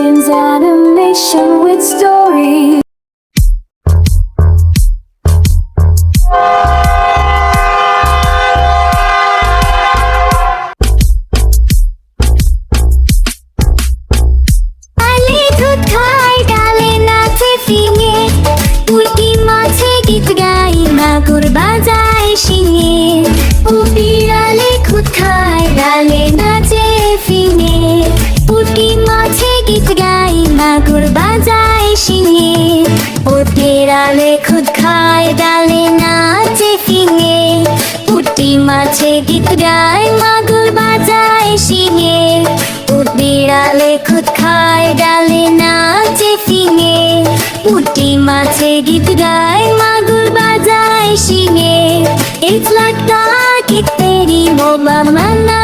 Tim's animation with stories. মাছে গীত গাই মাগুর বাজায় ও বিড়ালে খুদ খায় ডালে, নাচে ফিঙে পুটি মাছে গীত গায় মাগুর বাজায় শিঙে বিড়ালে খুদ খায় ডালে, নাচে ফিঙে পুটি মাছে গীত গায় মাগুর বাজায় শিঙে It's like that it's very moba mana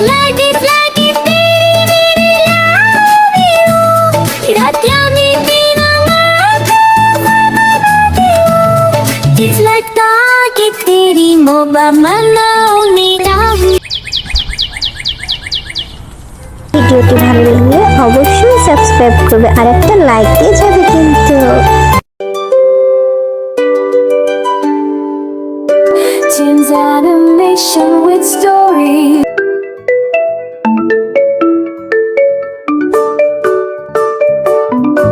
Like it's very very love you মাতে It's like it's very moba mana unida ভিডিওটি ভালো লাগলে অবশ্যই সাবস্ক্রাইব করবে আর একটা লাইক দিয়ে যাবে কিন্তু Tim's animation with stories.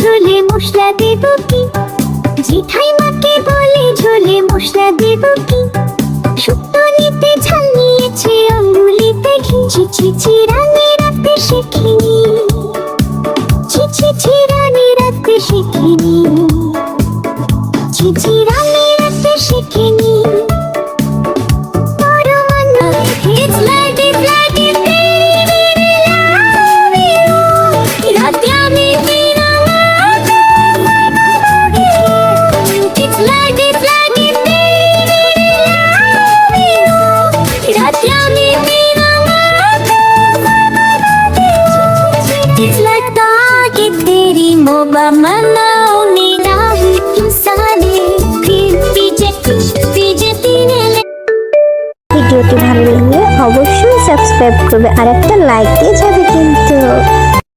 ঝোলে মশলা দেব কি? জিঠাই মাকে বলে ঝোলে মশলা দেব কি? শুক্তো নিতে ঝাল নিয়েছে অঙ্গুলিতে ঘি। ছিছি চিরানে রাখতে শেখিনি ছি ছি ছি রাখতে শেখিনি ভিডিওটি ভালো লাগলে অবশ্যই সাবস্ক্রাইব করবে আর একটা লাইক দিয়ে